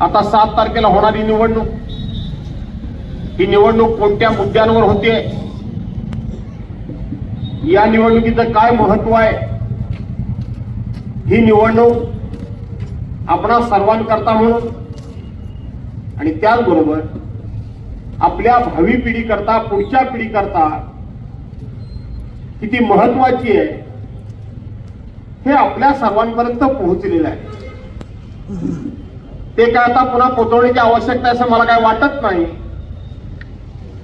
आता सात तारखेला होणारी निवडणूक. ही निवडणूक कोणत्या मुद्द्यांवर होते? या निवडणुकीचं काय महत्त्व आहे? ही निवडणूक आपणा सर्वांकरता म्हणून आणि त्याचबरोबर आपल्या भावी पिढीकरता पुढच्या पिढीकरता किती महत्वाची आहे हे आपल्या सर्वांपर्यंत पोहोचलेलं आहे. ते काय आता पुन्हा पोचवण्याची आवश्यकता असं मला काय वाटत नाही.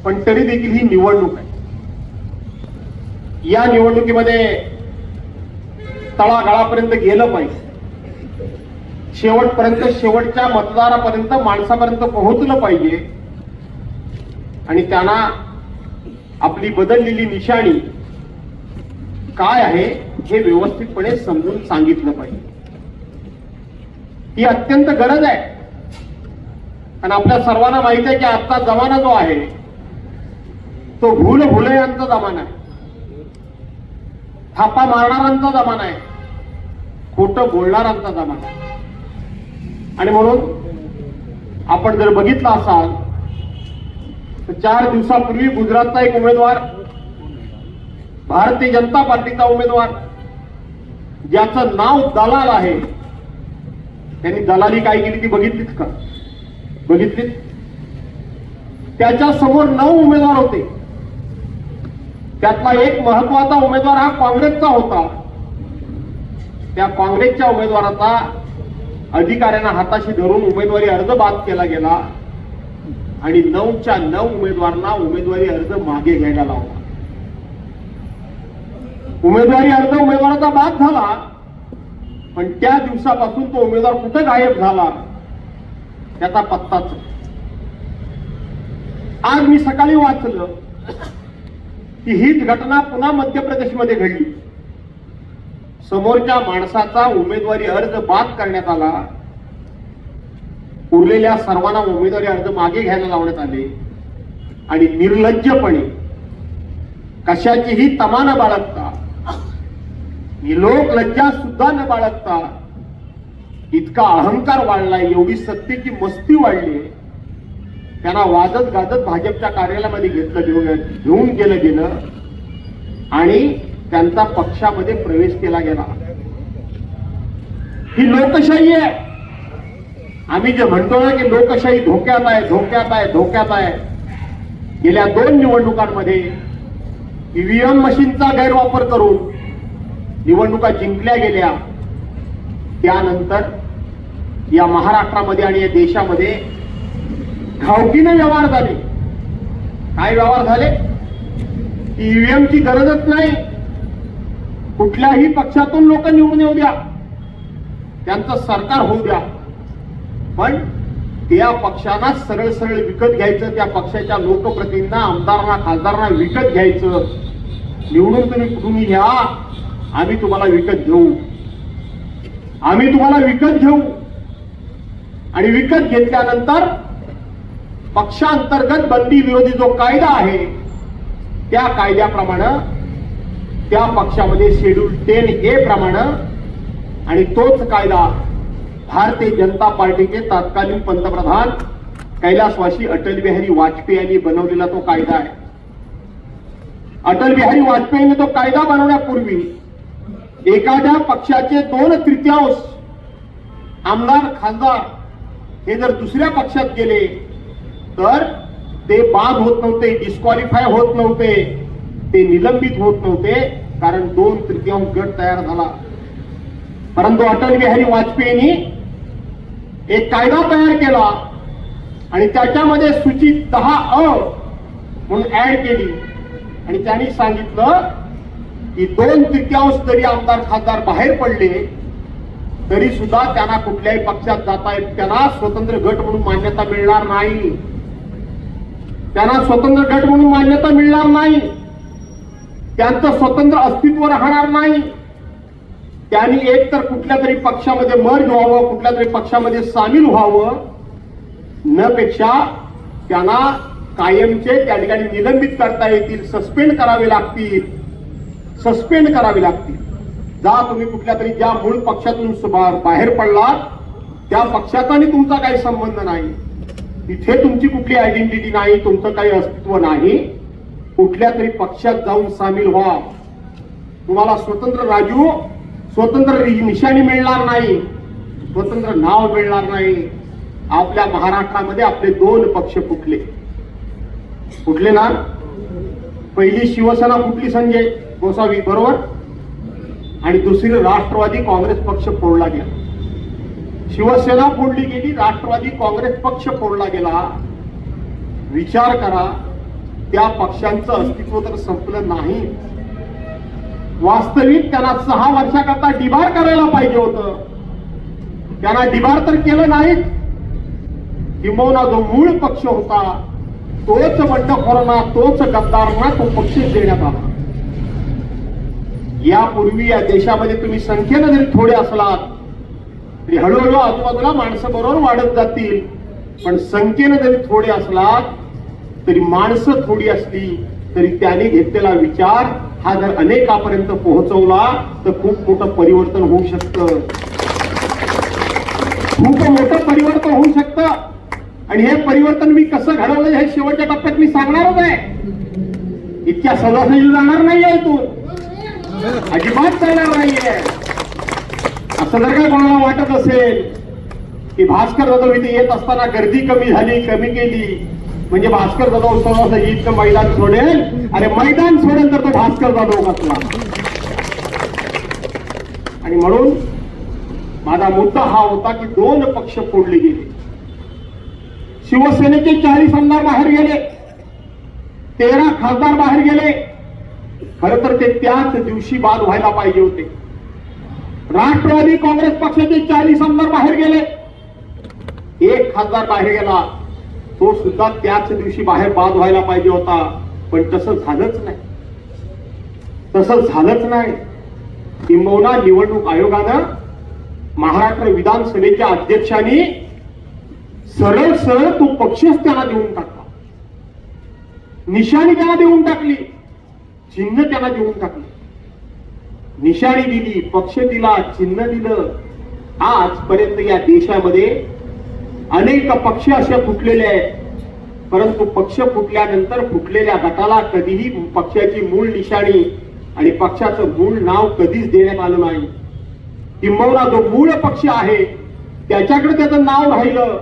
पण तरी देखील ही निवडणूक आहे. या निवडणुकीमध्ये तळागाळापर्यंत गेलं पाहिजे. शेवटपर्यंत शेवटच्या मतदारापर्यंत माणसापर्यंत पोहोचलं पाहिजे. आणि त्यांना आपली बदललेली निशाणी काय आहे हे व्यवस्थितपणे समजून सांगितलं पाहिजे. ही अत्यंत गरज आहे. आणि आपल्या सर्वांना माहीत आहे की आजचा जमाना जो आहे तो भूल भुलयांचा जमाना आहे. थापा मारणाऱ्यांचा जमाना आहे. खोट बोलणाऱ्यांचा जमाना आहे. आणि म्हणून आपण जर बघितलं असाल तर चार दिवसापूर्वी गुजरातचा एक उमेदवार भारतीय जनता पार्टीचा उमेदवार ज्याचं नाव दलाल आहे त्यांनी दलाली काय केली ती बघितलीच का? बघितलीच? त्याच्यासमोर नऊ उमेदवार होते. त्यातला एक महत्त्वाचा उमेदवार हा काँग्रेसचा होता. त्या काँग्रेसच्या उमेदवाराचा अधिकाऱ्यांना हाताशी धरून उमेदवारी अर्ज बाद केला गेला आणि नऊच्या नऊ उमेदवारांना उमेदवारी अर्ज मागे घ्यायला लावला. उमेदवारी अर्ज उमेदवाराचा बाद झाला. पण त्या दिवसापासून तो उमेदवार कुठे गायब झाला? त्याचा पत्ताच आज मी सकाळी वाचलं की हीच घटना पुन्हा मध्य प्रदेशमध्ये घडली. समोरच्या माणसाचा उमेदवारी अर्ज बाद करण्यात आला. उरलेल्या सर्वांना उमेदवारी अर्ज मागे घ्यायला लावण्यात आले. आणि निर्लज्जपणे कशाचीही तमाना बाळगता ही लोक लज्जा सुद्धा न बाळगता इतका अहंकार वाढलाय एवढी सत्तेची मस्ती वाढली त्यांना वाजत गाजत भाजपच्या कार्यालयामध्ये घेतलं घेऊन घेऊन गेलं गेलं. आणि त्यांचा पक्षामध्ये प्रवेश केला गेला. ही लोकशाही आहे. आम्ही जे म्हणतो ना की लोकशाही धोक्यात आहे धोक्यात आहे धोक्यात आहे. गेल्या दोन निवडणुकांमध्ये ईव्हीएम मशीनचा गैरवापर करून निवडणुका जिंकल्या गेल्या त्यानंतर या महाराष्ट्रामध्ये आणि या देशामध्ये घावकीने व्यवहार झाले. काय व्यवहार झाले? ईव्हीएमची गरजच नाही. कुठल्याही पक्षातून लोक निवडून येऊ द्या. त्यांचं सरकार होऊ द्या. पण त्या पक्षांना सरळ सरळ विकत घ्यायचं त्या पक्षाच्या लोकप्रतिनिधींना आमदारांना खासदारांना विकत घ्यायचं. निवडून तुम्ही कुठून घ्या. आम्ही तुम्हाला विकत घेऊ. आम्ही तुम्हाला विकत घेऊ. आणि विकत घेतल्यानंतर पक्षांतर्गत बंदी विरोधी जो कायदा आहे त्या कायद्याप्रमाणे त्या पक्षामध्ये शेड्यूल टेन ए प्रमाणे आणि तोच कायदा भारतीय जनता पार्टीचे तत्कालीन पंतप्रधान कैलासवासी अटल बिहारी वाजपेयी यांनी बनवलेला तो कायदा आहे. अटल बिहारी वाजपेयीने तो कायदा बनवण्यापूर्वी एखाद्या पक्षाचे दोन तृतीयांश आमदार खासदार हे जर दुसऱ्या पक्षात गेले तर ते बाद होत नव्हते डिस्क्वालिफाय होत नव्हते ते निलंबित होत नव्हते कारण दोन तृतीयांश गट तयार झाला. परंतु अटल बिहारी वाजपेयींनी एक कायदा तयार केला आणि त्याच्यामध्ये सूची दहा अ म्हणून ऍड केली. आणि त्यांनी सांगितलं की दोन तृतीयांश जरी आमदार खासदार बाहेर पडले तरी सुद्धा त्यांना कुठल्याही पक्षात जाता येत त्यांना स्वतंत्र गट म्हणून मान्यता मिळणार नाही. त्यांना स्वतंत्र गट म्हणून मान्यता मिळणार नाही. त्यांचं स्वतंत्र अस्तित्व राहणार नाही. त्यांनी एक तर कुठल्या तरी पक्षामध्ये मर्ज व्हावं कुठल्या तरी पक्षामध्ये सामील व्हावं न पेक्षा त्यांना कायमचे त्या ठिकाणी निलंबित करता येतील सस्पेंड करावे लागतील. सस्पेंड करावी लागतील. जा तुम्ही कुठल्या तरी ज्या मूळ पक्षातून बाहेर पडलात त्या पक्षाचा आणि तुमचा काही संबंध नाही. तिथे तुमची कुठली आयडेंटिटी नाही तुमचं काही अस्तित्व नाही. कुठल्या तरी पक्षात जाऊन सामील व्हा. तुम्हाला स्वतंत्र राजू स्वतंत्र निशाणी मिळणार नाही. स्वतंत्र नाव मिळणार नाही. आपल्या महाराष्ट्रामध्ये आपले दोन पक्ष फुटले. फुटले ना? पहिली शिवसेना फुटली संजय. गोसावी बरोबर? आणि दुसरी राष्ट्रवादी काँग्रेस पक्ष फोडला गेला. शिवसेना फोडली गेली राष्ट्रवादी काँग्रेस पक्ष फोडला गेला. विचार करा त्या पक्षांचं अस्तित्व तर संपलं नाही. वास्तविक त्यांना सहा वर्षाकरता डिबार करायला पाहिजे होतं. त्यांना डिबार तर केलं नाही किंबहुना जो मूळ पक्ष होता तोच बंडखोरांना तोच गद्दारांना तो पक्ष देण्यात आला. यापूर्वी या देशामध्ये तुम्ही संख्येनं जरी थोडे असलात तरी हळूहळू आजूबाजूला माणसं बरोबर वाढत जातील. पण संख्येनं जरी थोडे असलात तरी माणसं थोडी असली तरी त्याने घेतलेला विचार हा जर अनेकापर्यंत पोहोचवला तर खूप मोठं परिवर्तन होऊ शकतं. खूप मोठं परिवर्तन होऊ शकतं. आणि हे परिवर्तन मी कसं घडवलं हे शेवटच्या टप्प्यात मी सांगणारच आहे. इतक्या सहजासहजी जाणार नाही आहे तू अजिबात चालणार नाहीये. असं जर का कोणाला वाटत असेल की भास्कर जाधव इथे येत असताना गर्दी कमी झाली कमी केली म्हणजे भास्कर जाधव सहजासहजी इतकं मैदान सोडेल अरे मैदान सोडेल तर तो भास्कर जाधव कसला आणि म्हणून माझा मुद्दा हा होता की दोन पक्ष फोडले गेले. शिवसेनेचे चाळीस आमदार बाहेर गेले. तेरा खासदार बाहेर गेले. खर तर ते त्याच दिवशी बाद व्हायला पाहिजे होते. राष्ट्रवादी काँग्रेस पक्षाचे चाळीस आमदार बाहेर गेले. एक खासदार बाहेर गेला. तो सुद्धा त्याच दिवशी बाहेर बाद व्हायला पाहिजे होता. पण तसं झालंच नाही. तसं झालंच नाही. किंबहुना निवडणूक आयोगानं महाराष्ट्र विधानसभेच्या अध्यक्षांनी सरळ सरळ तो पक्षच त्याला देऊन टाकला. निशाणी त्याला देऊन टाकली. चिन्ह त्याला देऊन टाकलं. निशाणी दिली पक्ष दिला चिन्ह दिलं. आजपर्यंत या देशामध्ये अनेक पक्ष असे फुटलेले आहेत. परंतु पक्ष फुटल्यानंतर फुटलेल्या गटाला कधीही पक्षाची मूळ निशाणी आणि पक्षाचं मूळ नाव कधीच देण्यात आलं नाही. किंबहुना जो मूळ पक्ष आहे त्याच्याकडे त्याचं नाव राहिलं.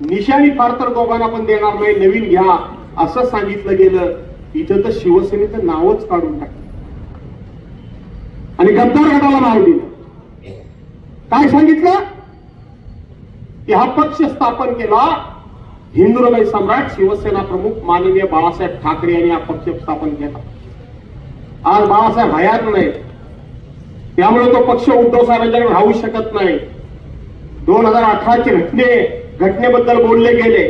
निशाणी फार तर दोघांना पण देणार नाही नवीन घ्या असं सांगितलं गेलं. इथं तर शिवसेनेचं नावच काढून टाकलं. आणि गद्दार गटाला नाव दिलं. काय सांगितलं? की हा पक्ष स्थापन केला हिंदुरमय सम्राट शिवसेना प्रमुख माननीय बाळासाहेब ठाकरे यांनी हा पक्ष स्थापन केला. आज बाळासाहेब हयात नाही त्यामुळे तो पक्ष उद्धव साहेबांच्याकडे राहू शकत नाही. दोन हजार अठराचे घटने घटनेबद्दल बोलले गेले.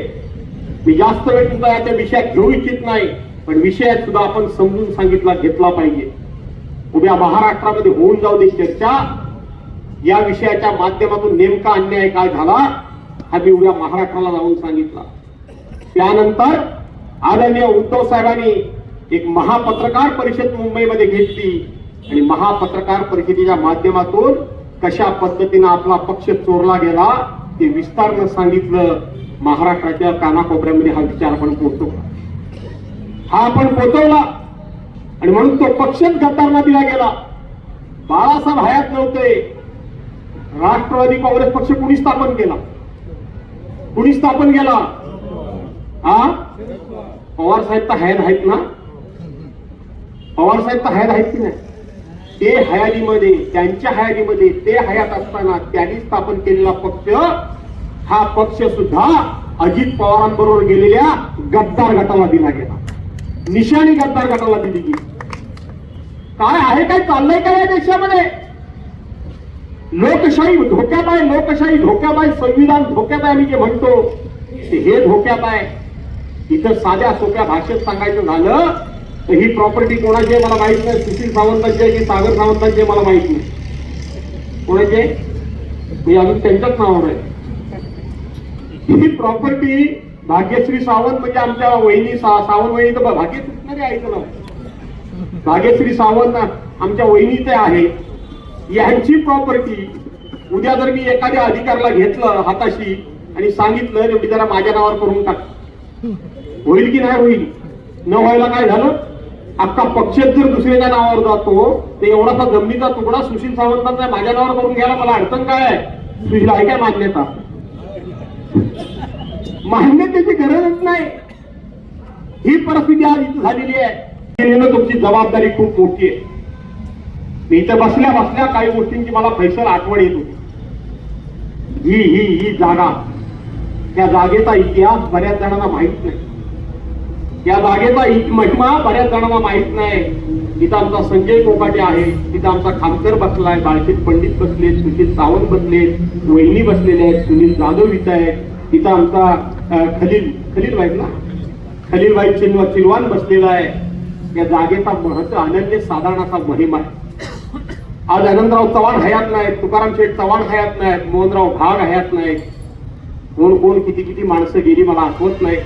मी जास्त वेळ तुमचा याच्या विषयात घेऊ इच्छित नाही. पण विषय सुद्धा आपण समजून सांगितला घेतला पाहिजे. उद्या महाराष्ट्रामध्ये होऊन जाऊ दे चर्चा. या विषयाच्या माध्यमातून नेमका अन्याय काय झाला हा मी उद्या महाराष्ट्राला जाऊन सांगितला. त्यानंतर आदरणीय उद्धव साहेबांनी एक महापत्रकार परिषद मुंबईमध्ये घेतली आणि महापत्रकार परिषदेच्या माध्यमातून कशा पद्धतीनं आपला पक्ष चोरला गेला ते विस्तारनं सांगितलं. महाराष्ट्राच्या कानाकोपऱ्यामध्ये हा विचार आपण पोहोचतो हा आपण पोचवला. आणि म्हणून तो पक्षच गद्दारला दिला गेला. बाळासाहेब हयात नव्हते. राष्ट्रवादी काँग्रेस पक्ष कुणी स्थापन केला? कुणी स्थापन केला? हा पवार साहेब तर हयात आहेत ना? पवार साहेब तर हयात आहेत की नाही? ते हयातीमध्ये त्यांच्या हयातीमध्ये ते हयात असताना त्यांनी स्थापन केलेला पक्ष हा पक्ष सुद्धा अजित पवारांबरोबर गेलेल्या गद्दार गटाला दिला गेला. निशाणी गद्दार गटाला दिली गेली काय आहे काय चाललंय काय या देशामध्ये? लोकशाही धोक्यात आहे लोकशाही धोक्यात आहे संविधान धोक्यात आहे मी जे म्हणतो हे धोक्यात आहे इथं साध्या सोप्या भाषेत सांगायचं झालं तर ही प्रॉपर्टी कोणाची आहे मला माहीत नाही. सुशील सावंतांची आहे की सागर सावंतांची आहे मला माहीत नाही. कोणाचे मी अजून त्यांच्याच नावावर आहे. ही प्रॉपर्टी भाग्यश्री सावंत म्हणजे आमच्या वहिनी सा- सावंत वहिनी तर भाग्यश्री मध्ये ऐकलं. नाव भाग्यश्री सावंत आमच्या वहिनीचे आहे. यांची प्रॉपर्टी उद्या जर मी एखाद्या अधिकाऱ्याला घेतलं हाताशी आणि सांगितलं तेवढी जरा माझ्या नावावर करून टाक. होईल की नाही होईल? न व्हायला काय झालं? अख्खा पक्षच जर दुसऱ्याच्या नावावर जातो तर एवढासा जमिनीचा तुकडा सुशील सावंतांचा माझ्या नावावर करून घ्यायला मला अडचण काय आहे? सुशील आहे काय मान्यता. मान्यतेची गरजच नाही. ही परिस्थिती आज इथं झालेली आहे. तुमची जबाबदारी खूप मोठी आहे. मी इथं बसल्या बसल्या काही गोष्टींची मला फैसल आठवण येत होती. ही ही ही जागा. त्या जागेचा इतिहास बऱ्याच जणांना माहीत नाही. या जागेचा महिमा बऱ्याच जणांना माहीत नाही. तिथं आमचा संजय कोकाटे आहे. तिथं आमचा खामकर बसलाय बाळशेत पंडित बसले सुशील सावंत बसले वहिनी बसलेले आहेत सुनील जाधव इथं आहे तिथं आमचा खलील खलील वाईट ना? खलील वाईट चिन्ह चिलवान बसलेला आहे. या जागेचा महत्त्व अनन्य साधारण असा महिमा आहे. आज आनंदराव चव्हाण हयात नाहीत तुकाराम शेठ चव्हाण हयात नाहीत मोहनराव भाग हयात नाहीत. कोण कोण किती किती माणसं गेली मला आठवत नाही.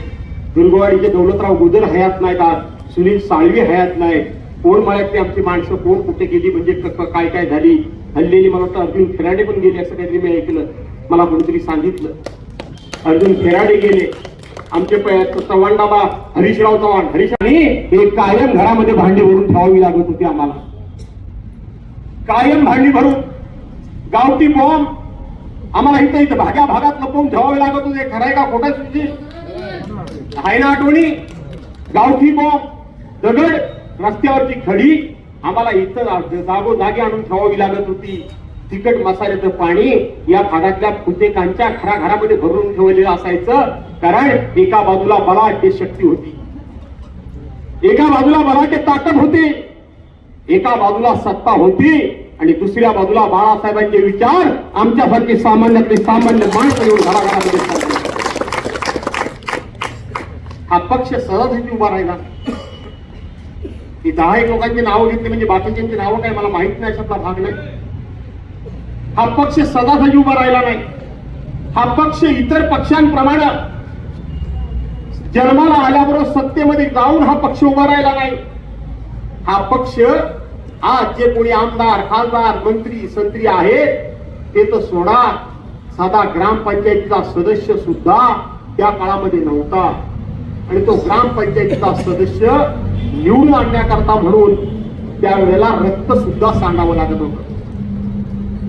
दुर्गवाडीचे दौलतराव गुजर हयात नाहीत आज सुनील साळवी हयात नाही कोण मळ्यातली आमची माणसं कोण कुठे गेली म्हणजे काय काय झाली? हल्लेली मला वाटतं अर्जुन खेराडे पण गेले असं काहीतरी मी ऐकलं. मला कोणीतरी सांगितलं. अर्जुन खेराडे गेले. आमचे चव्हाण बाबा हरीशराव चव्हाण. हरीश आणि हे कायम घरामध्ये भांडी भरून ठेवावी लागत होती आम्हाला. कायम भांडी भरून. गावठी बॉम्ब आम्हाला इथं इथं भाग्या भागात लपवून ठेवावे लागत होते. खराय का खोटा सुची आहे ना आठवणी? गावठी बॉम्ब दगड रस्त्यावरची खडी आम्हाला इथं जागोजागी आणून ठेवावी लागत होती. तिखट मसाल्याचं पाणी या भागातल्या फुतेकांच्या घराघरामध्ये भरून ठेवलेलं असायचं. कारण एका बाजूला बलाढ्य शक्ती होती. एका बाजूला बलाढ्य ताकद होती. एका बाजूला सत्ता होती आणि दुसऱ्या बाजूला बाळासाहेबांचे विचार आमच्यासारखे सामान्यातले सामान्य माणसं येऊन घराघरामध्ये हा पक्ष सहजही उभा राहिला. की दहा एक लोकांची नावं घेतली म्हणजे बाकीच्यांची नावं काय मला माहीत नाही अशातला भाग नाही. हा पक्ष सदासाठी उभा राहिला नाही. हा पक्ष इतर पक्षांप्रमाणे जन्माला आल्याबरोबर सत्तेमध्ये जाऊन हा पक्ष उभा राहिला नाही. हा पक्ष आज जे कोणी आमदार खासदार मंत्री संत्री आहेत ते तर सोडा. साधा ग्रामपंचायतीचा सदस्य सुद्धा त्या काळामध्ये नव्हता. आणि तो ग्रामपंचायतीचा सदस्य निवडून आणण्याकरता म्हणून त्यावेळेला रक्त सुद्धा सांगावं लागत होतं.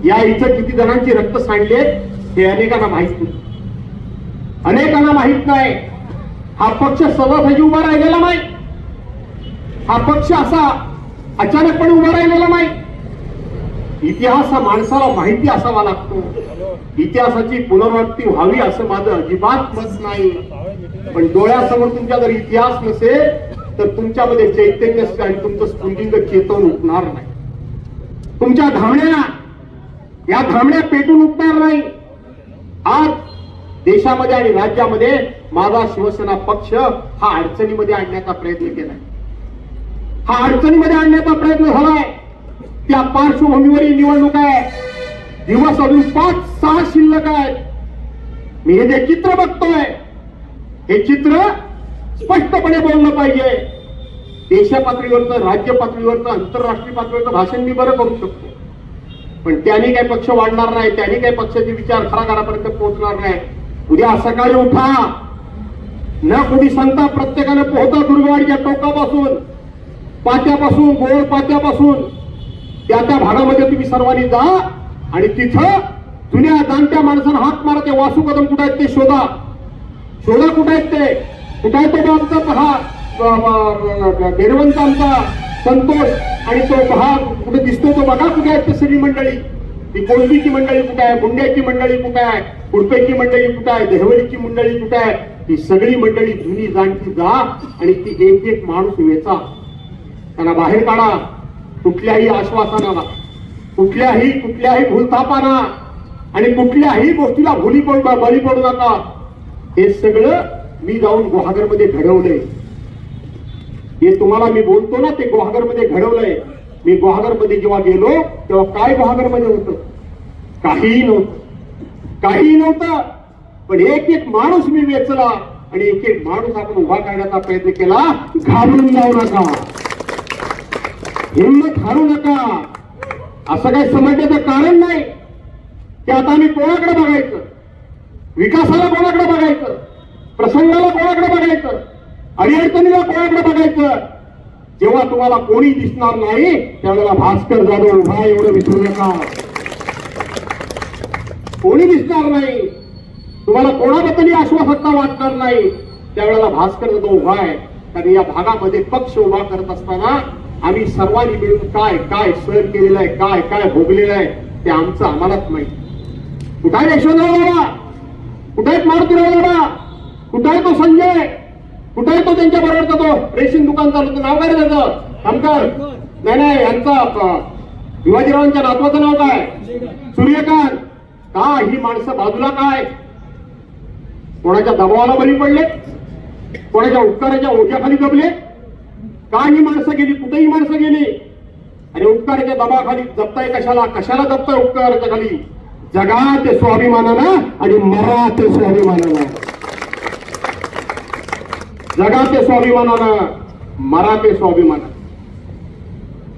या इथं किती जणांची रक्त सांडले हे अनेकांना माहीत नाही. अनेकांना माहीत नाही. हा पक्ष सहजासहजी उभा राहिलेला नाही. हा पक्ष असा अचानकपणे उभा राहिलेला नाही. इतिहास हा माणसाला माहिती असावा लागतो. इतिहासाची पुनरावृत्ती व्हावी असं माझं अजिबात मत नाही. पण डोळ्यासमोर तुमच्या जर इतिहास नसेल तर तुमच्यामध्ये चैतन्य आणि तुमचं स्फुलिंग चेतवून उठणार नाही. तुमच्या धावण्या या थांबण्या पेटून उठणार नाही. आज देशामध्ये आणि राज्यामध्ये माझा शिवसेना पक्ष हा अडचणीमध्ये आणण्याचा प्रयत्न केलाय. हा अडचणीमध्ये आणण्याचा प्रयत्न झालाय. त्या पार्श्वभूमीवर ही निवडणूक आहे. दिवस अजून पाच सहा शिल्लक आहेत. मी हे जे चित्र बघतोय हे चित्र स्पष्टपणे बोललं पाहिजे. देश पातळीवरचं राज्य पातळीवरचं आंतरराष्ट्रीय पातळीवरचं भाषण मी बरं करू शकतो. पण त्याने काही पक्ष वाढणार नाही त्याने काही पक्षाचे विचार घराघरापर्यंत पोहोचणार नाही उद्या सकाळी उठा न कोणी संता प्रत्येकाने पोहता दुर्गवाडीच्या टोकापासून पात्यापासून गोळ पात्यापासून त्या त्या भागामध्ये तुम्ही सर्वांनी जा आणि तिथं जुन्या जाणत्या माणसानं हात मारा ते वासू कदम कुठं आहेत ते शोधा शोधा कुठं आहेत ते कुठं आहे तो आमचा पहा बेरवंत आमचा संतोष आणि तो भाग कुठे दिसतो तो बघा कुठे आहेत सगळी मंडळी. ती कोळंबीची मंडळी कुठे आहे? गुंड्याची मंडळी कुठे आहे? कुडपेची मंडळी कुठे आहे? देहवरीची मंडळी कुठे आहे? ती सगळी मंडळी जुनी जाणती जा आणि ती एक एक माणूस वेचा. त्यांना बाहेर काढा. कुठल्याही आश्वासनाला. कुठल्याही कुठल्याही भूलथापाना. आणि कुठल्याही गोष्टीला भुली पड बळी पडू नका हे सगळं मी जाऊन गुहागरमध्ये घडवलंय. हे तुम्हाला मी बोलतो ना ते गुहागरमध्ये घडवलंय. मी गुहागरमध्ये जेव्हा गेलो तेव्हा काय गुहागरमध्ये होतं? काहीही नव्हतं. काहीही नव्हतं. पण एक एक माणूस मी वेचला आणि एक एक माणूस आपण उभा करण्याचा प्रयत्न केला घाबरून जाऊ नका. हिंमत हारू नका. असं काही समजण्याचं कारण नाही. की आता आम्ही कोणाकडे बघायचं? विकासाला कोणाकडे बघायचं? प्रसंगाला कोणाकडे बघायचं? अडीअडचणीला कोणाकडे बघायचं. जेव्हा तुम्हाला कोणी दिसणार नाही त्यावेळेला भास्कर जाधव उभा एवढं विसरू नका. कोणी दिसणार नाही. तुम्हाला कोणाबद्दलही आश्वासकता वाटणार नाही. त्यावेळेला भास्कर जाधव उभा आहे. कारण या भागामध्ये पक्ष उभा करत असताना आम्ही सर्वांनी मिळून काय काय सर केलेलं आहे काय काय भोगलेलं आहे ते आमचं आम्हालाच माहिती. कुठं आहे यशवंतराव बाबा? कुठे आहेत मारुतीराव बाबा? कुठं आहे तो संजय? कुठं येतो तो त्यांच्या बरोबर तो रेशीम दुकान चालवतो नाव काय त्याचं? कामकार नाही नाही यांचा शिवाजीरावांच्या नातवाचं नाव काय? सूर्यकांत. का ही माणसं बाजूला काय? कोणाच्या दबावाला बळी पडले? कोणाच्या उपकाराच्या ओझ्याखाली दबले? का ही माणसं गेली? कुठेही माणसं गेली? आणि उपकाराच्या दबावाखाली जपताय कशाला? कशाला जपताय उपकाराच्या खाली? जगा ते स्वाभिमानानं आणि मरा ते स्वाभिमानानं. जगाचे स्वाभिमानानं मराठे स्वाभिमानानं.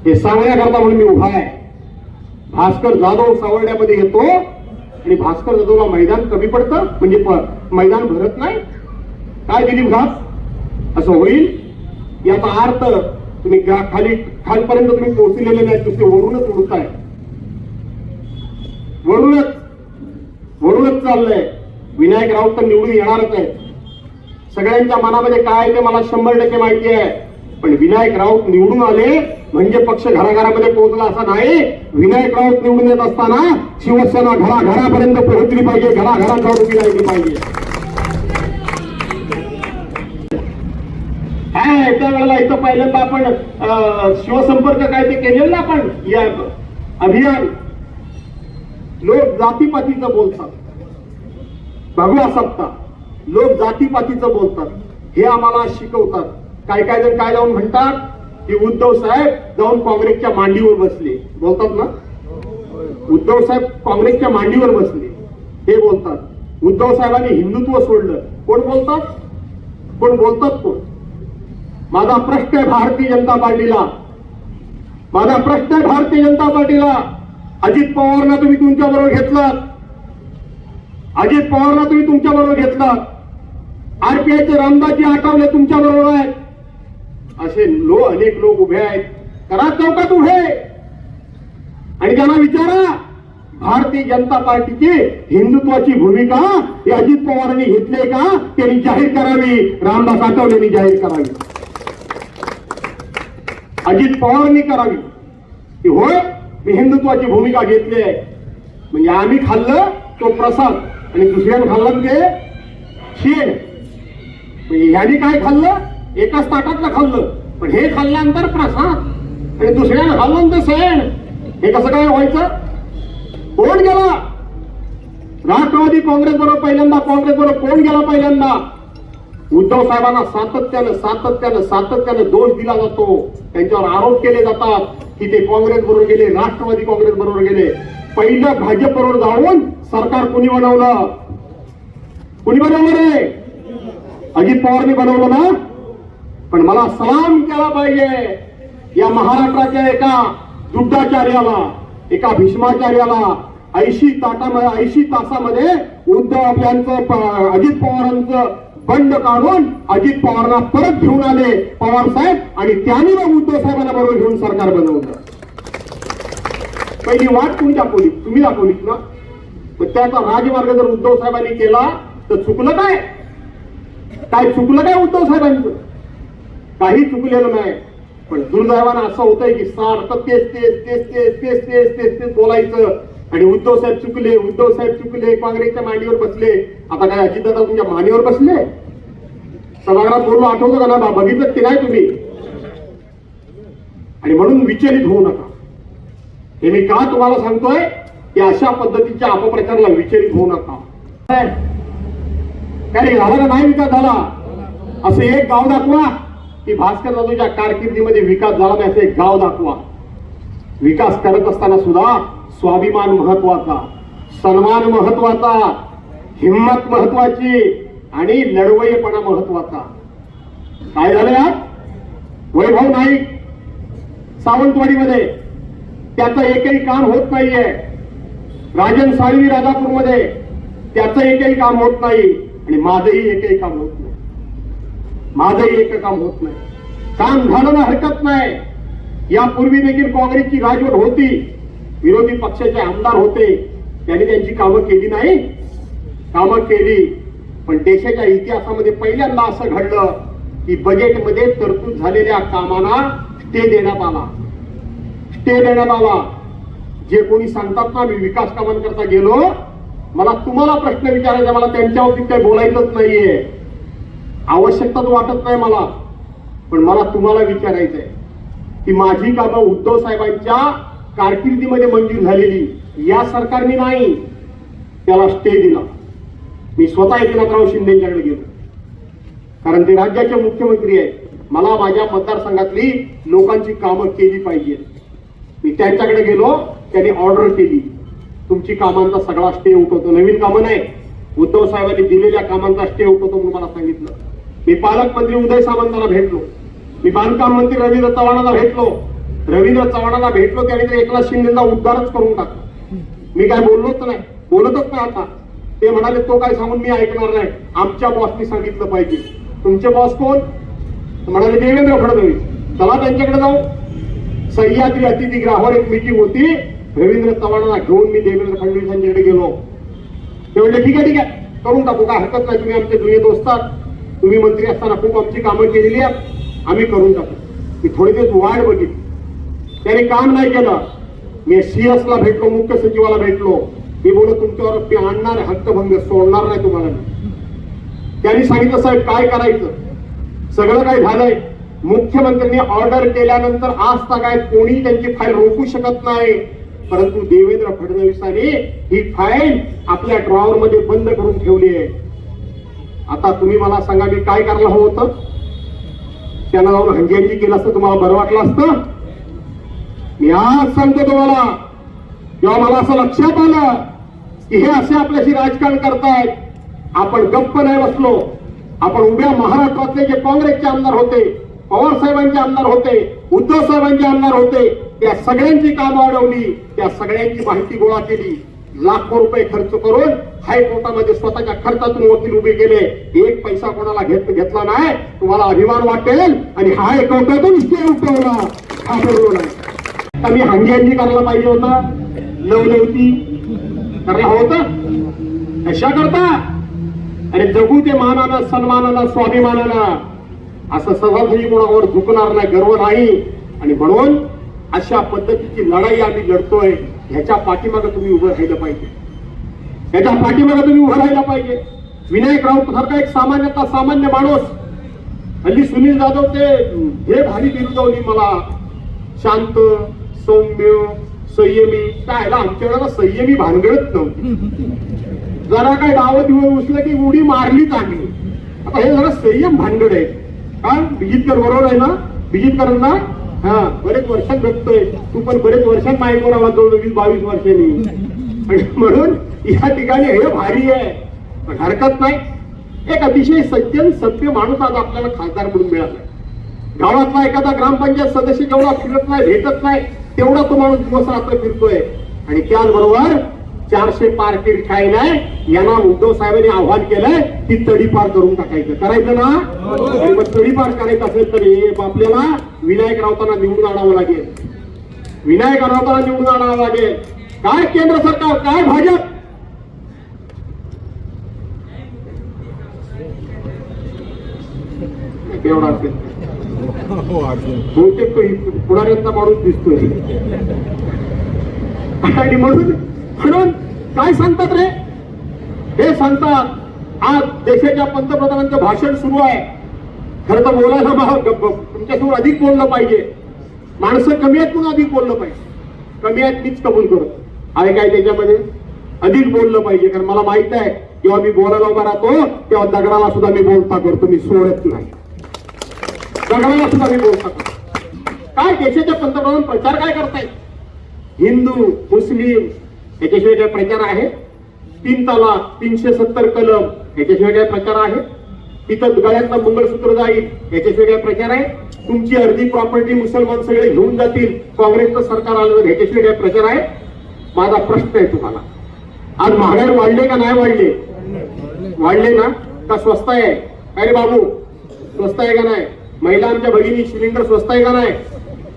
हे सांगण्याकरता म्हणून मी उभा आहे. भास्कर जाधव सावर्ड्यामध्ये येतो आणि भास्कर जाधवला मैदान कमी पडतं म्हणजे मैदान भरत नाही. काय दिली घास? असं होईल. याचा अर्थ तुम्ही खाली खालपर्यंत तुम्ही पोहोचलेले नाही तुमचे वरूनच उडताय. वरूनच वरूनच चाललंय. विनायक राऊत तर निवडून येणारच आहे सगळ्यांच्या मनामध्ये काय ते मला शंभर टक्के माहिती आहे. पण विनायक राऊत निवडून आले म्हणजे पक्ष घराघरामध्ये पोहोचला असा नाही. विनायक राऊत निवडून येत असताना शिवसेना घराघरापर्यंत पोहोचली पाहिजे घराघरात जाऊन उभी राहिली पाहिजे. काय त्या वेळेला इथं पहिल्यांदा आपण अं, शिवसंपर्क काय ते केलेलं ना आपण या अभियान. लोक जातीपातीचं बोलतात. बघू असतात लोक जातीपातीचं बोलतात. हे आम्हाला शिकवतात. काय काय जण काय जाऊन म्हणतात? की उद्धव साहेब जाऊन काँग्रेसच्या मांडीवर बसले. बोलतात ना? उद्धव साहेब काँग्रेसच्या मांडीवर बसले. हे बोलतात. उद्धव साहेबांनी हिंदुत्व सोडलं. कोण बोलतात? कोण बोलतात कोण? माझा प्रश्न आहे भारतीय जनता पार्टीला. माझा प्रश्न आहे भारतीय जनता पार्टीला. अजित पवारना तुम्ही तुमच्या बरोबर घेतलात. अजित पवारना तुम्ही तुमच्या बरोबर घेतलात. आरपीआयचे रामदासजी आठवले तुमच्या बरोबर आहेत. असे लो अनेक लोक उभे आहेत. करा चौकात उभे. आणि त्यांना विचारा भारतीय जनता पार्टीची हिंदुत्वाची भूमिका ही अजित पवारांनी घेतली का? त्यांनी जाहीर करावी. रामदास आठवलेंनी जाहीर करावी. अजित पवारांनी करावी. की होय मी हिंदुत्वाची भूमिका घेतली आहे. म्हणजे आम्ही खाल्लं तो प्रसाद आणि दुसऱ्यानं खाल्लं ते? शेण. ह्यानी काय खाल्लं? एकाच ताटातलं खाल्लं. पण हे खाल्ल्यानंतर प्रसाद आणि दुसऱ्यानं खाल्लं तर शेण. हे कसं काय व्हायचं? कोण गेला? राष्ट्रवादी काँग्रेस बरोबर पहिल्यांदा काँग्रेस बरोबर कोण गेला पहिल्यांदा? उद्धव साहेबांना सातत्यानं सातत्यानं सातत्यानं दोष दिला जातो. त्यांच्यावर आरोप केले जातात की ते काँग्रेस बरोबर गेले राष्ट्रवादी काँग्रेस बरोबर गेले. पहिलं भाजप बरोबर जाऊन सरकार कुणी बनवलं? कुणी बनवलं रे? पवारने बनवलं ना? पण मला सलाम केला पाहिजे. या महाराष्ट्राच्या एका दुग्धाचार्याला एका भीष्माचार्याला ऐंशी ताटामध्ये ऐंशी तासामध्ये उद्धव यांचं अजित पवारांचं बंड काढून अजित पवारांना परत घेऊन आले पवार साहेब. आणि त्यांनी मग उद्धव साहेबांना बरोबर घेऊन सरकार बनवलं. पहिली वाट तुम्ही दाखवली? तुम्ही दाखवलीत ना? मग त्याचा राजमार्ग जर उद्धव साहेबांनी केला तर चुकलं काय? काय चुकलं काय उद्धव साहेबांचं? काही चुकलेलं नाही. पण दुर्दैवानं असं होतंय की सारखं तेच तेच तेच तेच तेच तेच तेच तेच बोलायचं. आणि उद्धव साहेब चुकले उद्धव साहेब चुकले काँग्रेसच्या मांडीवर बसले. आता काय अजितदादा तुमच्या मांडीवर बसले? सभागृहात बोललो आठवतो का ना बघितलं की नाही तुम्ही? आणि म्हणून विचलित होऊ नका. हे मी का तुम्हाला सांगतोय? की अशा पद्धतीच्या अपप्रचाराला विचलित होऊ नका. काय रे, झाला नाही विकास झाला. असं एक गाव दाखवा की भास्कर जाधवच्या कारकिर्दीमध्ये विकास झाला नाही असं एक गाव दाखवा. विकास करत असताना सुद्धा स्वाभिमान महत्त्वाचा सन्मान महत्त्वाचा हिंमत महत्वाची आणि लढवयेपणा महत्त्वाचा. काय झालं यात वैभव नाईक सावंतवाडीमध्ये. त्याचं एकही काम होत नाहीये. राजन साळवी राजापूरमध्ये. त्याचं एकही काम होत नाही. आणि माझंही एकही काम होत नाही. माझंही एक काम होत नाही. काम झालं ना हरकत नाही. यापूर्वी देखील काँग्रेसची राजवट होती. विरोधी पक्षाचे आमदार होते. त्यांनी त्यांची कामं केली नाही. कामं केली. पण देशाच्या इतिहासामध्ये पहिल्यांदा असं घडलं की बजेटमध्ये तरतूद झालेल्या कामांना स्टे देण्यात आला. स्टे देण्यात आला. जे कोणी सांगतात ना मी विकास कामांकरता गेलो मला तुम्हाला प्रश्न विचारायचा मला त्यांच्यावरती काही बोलायचंच नाहीये. आवश्यकताच वाटत नाही मला. पण मला तुम्हाला विचारायचंय की माझी कामं उद्धव साहेबांच्या कारकिर्दीमध्ये मंजूर झालेली या सरकारने नाही त्याला स्टे दिला. मी स्वतः एकनाथराव शिंदेच्याकडे गेलो. कारण ते राज्याचे मुख्यमंत्री आहेत. मला माझ्या मतदारसंघातली लोकांची कामं केली पाहिजे मी त्यांच्याकडे गेलो त्यांनी ऑर्डर केली. तुमची कामांचा सगळा स्टे उठवतो नवीन कामं नाही. उद्धव साहेबांनी दिलेल्या कामांचा स्टे उठवतो म्हणून मला सांगितलं. मी पालकमंत्री उदय सामंतांना भेटलो. मी बांधकाम मंत्री रवींद्र चव्हाणांना भेटलो. रवींद्र चव्हाणांना भेटलो त्याने तर एकनाथ शिंदेचा उद्धारच करून टाकला. मी काय बोललोच नाही. बोलतच नाही आता. ते म्हणाले तो काय सांगून मी ऐकणार नाही. आमच्या बॉसनी सांगितलं पाहिजे. तुमचे बॉस कोण? म्हणाले देवेंद्र फडणवीस. चला त्यांच्याकडे जाऊ. सह्याद्री अतिथीगृहावर एक मीटिंग होती. रवींद्र चव्हाणांना घेऊन मी देवेंद्र फडणवीस यांच्याकडे गेलो. ते म्हणले ठीक आहे ठीक आहे करून टाकू काय हरकत नाही तुम्ही आमचे जुने दोस्त आहात. तुम्ही मंत्री असताना खूप आमची कामं केलेली आहेत आम्ही करून टाकू. मी थोडे दिवस वाढ बघितली. त्याने काम नाही केलं. मी सीएस भेटलो मुख्य सचिवाला भेटलो. मी बोललो तुमच्यावर मी आणणार आहे हक्कभंग सोडणार नाही तुम्हाला त्यांनी सांगितलं साहेब काय करायचं? सगळं काय झालंय. मुख्यमंत्र्यांनी ऑर्डर केल्यानंतर आज काय कोणी त्यांची फाईल रोखू शकत नाही. परंतु देवेंद्र फडणवीसांनी ही फाईल आपल्या ड्रॉवर मध्ये बंद करून ठेवली आहे. आता तुम्ही मला सांगा मी काय करायला हवं होतं? त्यांना जाऊन हंजेंजी केलं असतं तुम्हाला बरं वाटलं असतं? मी आज सांगतो तुम्हाला जेव्हा मला असं लक्षात आलं की हे असे आपल्याशी राजकारण करतायत आपण गप्प नाही बसलो. आपण उभ्या महाराष्ट्रातले जे काँग्रेसचे आमदार होते पवार साहेबांचे आमदार होते उद्धव साहेबांचे आमदार होते त्या सगळ्यांची कामं अडवली त्या सगळ्यांची माहिती गोळा केली. लाखो रुपये खर्च करून हायकोर्टामध्ये स्वतःच्या खर्चातून वकील उभे केले. एक पैसा कोणाला घेत घेतला नाही तुम्हाला अभिमान वाटेल आणि हायकोर्टातून स्टे उठवला. हा बरोबर नाही आता मी हंगी करायला पाहिजे होता. लवलवती करायला हवं होतं. कशा करता? आणि जगू ते मानानं सन्मानानं स्वाभिमानानं. असं सहजही कोणावर झुकणार नाही गर्व नाही. आणि म्हणून अशा पद्धतीची लढाई आम्ही लढतोय ह्याच्या पाठीमागं तुम्ही उभं राहिलं पाहिजे. ह्याच्या पाठीमागे तुम्ही उभं राहिलं पाहिजे. विनायक राऊत सारखा एक सामान्यता सामान्य माणूस. हल्ली सुनील जाधव ते हे भारी बिरुदवली मला शांत सौम्य संयमी काय आमच्या वेळेला संयमी भानगडच नव्हती. जरा काय डावं दिवस उचलं की उडी मारलीच आम्ही. आता हे जरा संयम भानगड आहे. कारण बिजितकर बरोबर आहे ना? बिजितकरांना हा बरेच वर्षात भेटतोय. तू पण बरेच वर्षात मायकोरा वाजवलं वीस बावीस वर्षांनी? आणि म्हणून या ठिकाणी हे भारी आहे. पण हरकत नाही. एक अतिशय सज्जन सभ्य माणूस आज आपल्याला खासदार म्हणून मिळाला गावातला एखादा ग्रामपंचायत सदस्य जेवढा फिरत नाही भेटत नाही तेवढा तो माणूस दिवस रात्र फिरतोय. आणि त्याचबरोबर चारशे पार नाही यांना उद्धव साहेबांनी आव्हान केलंय की तडीपार करून टाकायचं. करायचं ना? मग तडीपार करायचं असेल तर हे आपल्याला विनायक राऊतांना निवडून आणावं लागेल. विनायक राऊतांना निवडून आणावं लागेल. काय केंद्र सरकार? काय भाजप? एवढा असेल. बहुतेक तो हि- पुढाऱ्यांचा माणूस दिसतोय. आणि म्हणून? म्हणून? काय सांगतात रे? हे सांगतात आज देशाच्या पंतप्रधानांचं भाषण सुरू आहे. खरं तर बोलायला मला ग- ग- तुमच्यासमोर अधिक बोललं पाहिजे. माणसं कमी आहेत म्हणून अधिक बोललं पाहिजे. कमी आहेत मीच कबूल करत. आहे काय त्याच्यामध्ये? अधिक बोललं पाहिजे कारण मला माहीत आहे जेव्हा मी बोलायला उभा राहतो तेव्हा दगडाला सुद्धा मी बोलता करतो मी सोडत नाही. दगडाला सुद्धा मी बोलता करतो. काय देशाचे पंतप्रधान प्रचार काय करतायत? हिंदू मुस्लिम याच्याशिवाय काय प्रचार आहे? तीन तलाक तीनशे सत्तर कलम याच्याशिवाय काय प्रचार आहे? तिथं गळ्यातला मंगळसूत्र जाईल याच्याशिवाय काय प्रचार आहे? तुमची अर्धी प्रॉपर्टी मुसलमान सगळे घेऊन जातील. काँग्रेसचं सरकार आलं तर ह्याच्याशिवाय काय प्रचार आहे? माझा प्रश्न आहे तुम्हाला. आज महागाई वाढले का नाही वाढले? वाढले ना? का स्वस्त आहे? अरे बाबू स्वस्त आहे का नाही? महिला आमच्या भगिनी सिलेंडर स्वस्त आहे का नाही?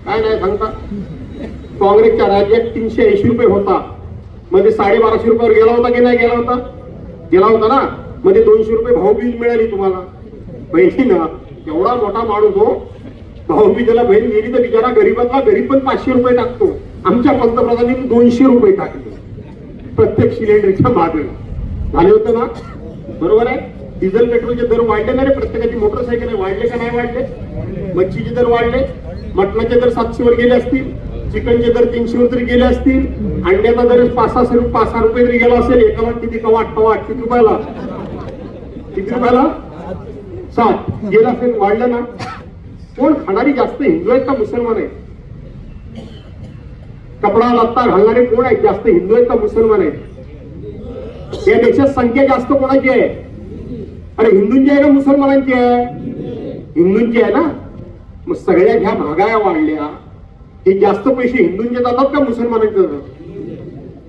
काय नाही सांगता. काँग्रेसच्या राज्यात तीनशे ऐंशी रुपये होता. मध्ये साडेबाराशे रुपयावर गेला होता की नाही गेला होता? गेला होता ना? मध्ये दोनशे रुपये भाऊबीज मिळाली तुम्हाला. बहिणीनं एवढा मोठा माणूस हो. भाऊबीजेला बहीण गेली तर बिचारा गरीबातला गरीब पण पाचशे रुपये टाकतो. आमच्या पंतप्रधानांनी दोनशे रुपये टाकले. प्रत्येक सिलेंडरच्या मागे. झाले होते ना? बरोबर आहे? डिझेल पेट्रोलचे दर वाढले ना रे प्रत्येकाची? मोटरसायकल वाढले का नाही वाढले? मच्छीचे दर वाढले. मटणाचे दर सातशे वर गेले असतील. चिकनचे दर तीनशे वर तरी गेले असतील. अंड्याचा दर पाच सहा रुपये पाच सहा रुपये तरी गेला असेल. एका वाट किती कवा आठ कवा किती रुपयाला? किती रुपयाला? सात. गेला असेल. वाढलं ना? कोण खाणारी जास्त हिंदू आहेत का मुसलमान आहेत? कपडा लत्ता घालणारे कोण आहेत जास्त हिंदू आहेत का मुसलमान आहेत? या देशात संख्या जास्त कोणाची आहे? अरे हिंदूंची आहे का मुसलमानांची आहे? हिंदूंची आहे ना? मग सगळ्या ह्या महागाया वाढल्या. हे जास्त पैसे हिंदूंचे जातात का मुसलमानांचे जातात?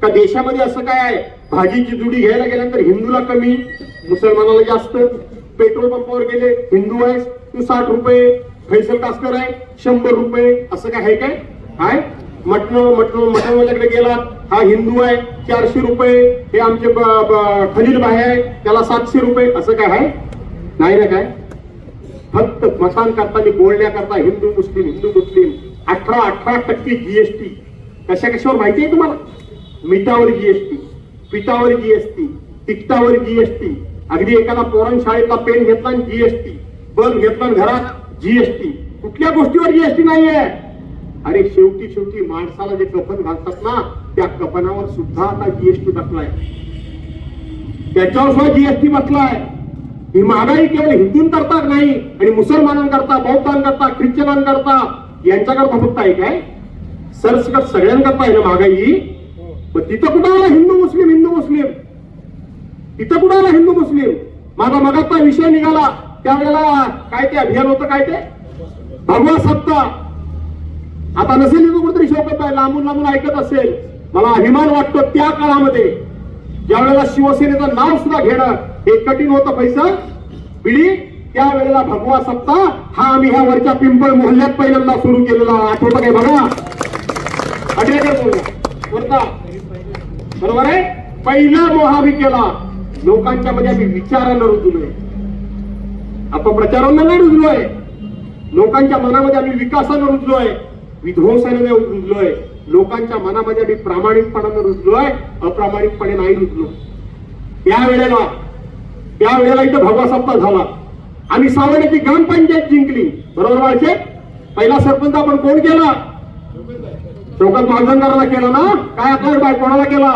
का देशामध्ये असं काय आहे? भाजीची जुडी घ्यायला गेल्यानंतर हिंदूला कमी मुसलमानाला जास्त. पेट्रोल पंपावर गेले हिंदू आहेस तू साठ रुपये फैसल कास्कर आहे शंभर रुपये असं काय आहे काय? आहे मटण मटण मटणवाल्याकडे गेला हा हिंदू आहे चारशे रुपये हे आमचे खलील भाई आहे त्याला सातशे रुपये असं काय आहे? नाही ना काय? फक्त मतान करताना बोलण्याकरता हिंदू मुस्लिम हिंदू मुस्लिम अठरा अठरा टक्के जीएसटी कशा कशावर माहिती आहे तुम्हाला? मिठावर जीएसटी पिठावर जीएसटी तिकटावर जीएसटी अगदी एखादा पोरण शाळेतला पेन घेतला जीएसटी बल्ब घेतला आणि घरात जीएसटी कुठल्या गोष्टीवर जीएसटी नाहीये? अरे शेवटी शेवटी माणसाला जे कफन घालतात ना त्या कफनावर सुद्धा आता जीएसटी बसलाय. त्याच्यावर सुद्धा जीएसटी बसलाय. ही महागाई केवळ हिंदूंकरता नाही आणि मुसलमानांकरता बौद्धांकरता ख्रिश्चनांकरता यांच्याकरता फक्त आहे. काय सरसकट सगळ्यांकरता आहे ना महागाई? मग तिथं कुठं आला हिंदू मुस्लिम हिंदू मुस्लिम? तिथं कुठं आला हिंदू मुस्लिम? माझा मगाचा विषय निघाला. त्यावेळेला काय ते अभियान होतं काय ते? भगवा सत्ता आता नसेल इथं कुठेतरी शोकत आहे लांबून लांबून ऐकत असेल. मला अभिमान वाटतो त्या काळामध्ये. ज्या वेळेला शिवसेनेचं नाव सुद्धा घेणं हे कठीण होतं पैसा. पिढी त्यावेळेला भगवा सप्ता हा आम्ही ह्या वरच्या पिंपळ मोहल्ल्यात पहिल्यांदा सुरू केलेला आठवतं काय बघा? अटेकर बोलला बरोबर आहे? पहिला मोहावी केला. लोकांच्या मध्ये आम्ही विचारांना रुजलोय आपण प्रचारांना नाही रुजलोय. लोकांच्या मनामध्ये आम्ही विकासानं रुजलोय. विध्वंसाने नाही रुजलोय. लोकांच्या मनामध्ये आम्ही प्रामाणिकपणानं रुजलोय. अप्रामाणिकपणे नाही रुजलो. त्या वेळेला त्या वेळेला इथं भगवा सप्ताह झाला. आम्ही सावण्याची ग्रामपंचायत जिंकली. बरोबर वाळचे पहिला सरपंच आपण कोण केला? चौकात मागदंडाला केला ना? काय अकाउंट बाय कोणाला केला?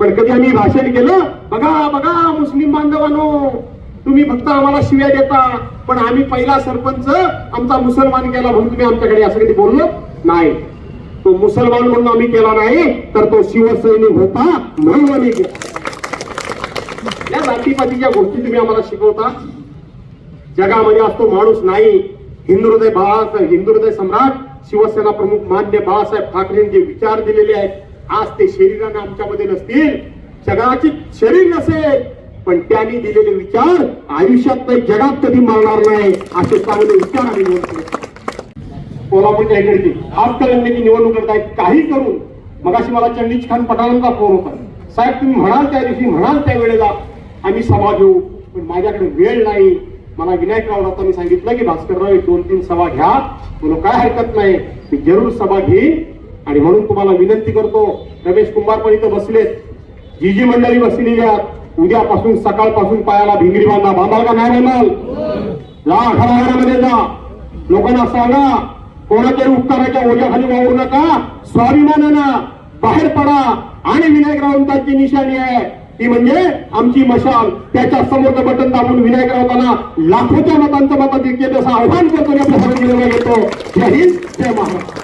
पण कधी आम्ही भाषण केलं? बघा बघा मुस्लिम बांधवांनो. तुम्ही फक्त आम्हाला शिव्या देता. पण आम्ही पहिला सरपंच आमचा मुसलमान केला म्हणून तुम्ही आमच्याकडे असं कधी बोललो? नाही. तो मुसलमान म्हणून आम्ही केला नाही तर तो शिवसैनिक होता म्हणून आम्ही केला. या जातीपातीच्या गोष्टी तुम्ही आम्हाला शिकवता. जगामध्ये असतो माणूस नाही. हिंदू हृदय बाळा हिंदू हृदय सम्राट शिवसेना प्रमुख मान्य बाळासाहेब ठाकरेंचे जे विचार दिलेले आहेत आज ते शरीराने आमच्यामध्ये नसतील. जगाची शरीर नसेल. पण त्यांनी दिलेले विचार आयुष्यात नाही जगात कधी मरणार नाही असे चांगले विचार आम्ही कोल्हापूरच्या इकडची हात निवडणूक करत आहेत काही करून. मगाशी मला चंडीज खान पठाणांचा फोन होता? साहेब तुम्ही म्हणाल त्या दिवशी म्हणाल त्या वेळेला आम्ही सभा घेऊ पण माझ्याकडे वेळ नाही. मला विनायकराव मी सांगितलं की भास्करराव एक दोन तीन सभा घ्या. म्हणून काय हरकत नाही. मी जरूर सभा घेईन. आणि म्हणून तुम्हाला विनंती करतो रमेश कुंभार पण इथं बसलेत. जी जी मंडळी बसलेली आहेत उद्यापासून सकाळपासून पायाला भिंगरी बांधा. बांधाल का? नाही बांधाल जा घराघरामध्ये जा. लोकांना सांगा कोणाच्या उपकाराच्या ओझ्याखाली वावरू नका. स्वाभिमानानं बाहेर पडा. आणि विनायक राऊतांची निशाणी आहे. ती म्हणजे आमची मशाल. त्याच्या समोरचं बटन दाबून विनायकरावांना लाखोच्या मतांचं मताधिक्य असं आव्हान करतो आपल्या सगळ्यांनी घेतो. जय हिंद जय महाराष्ट्र.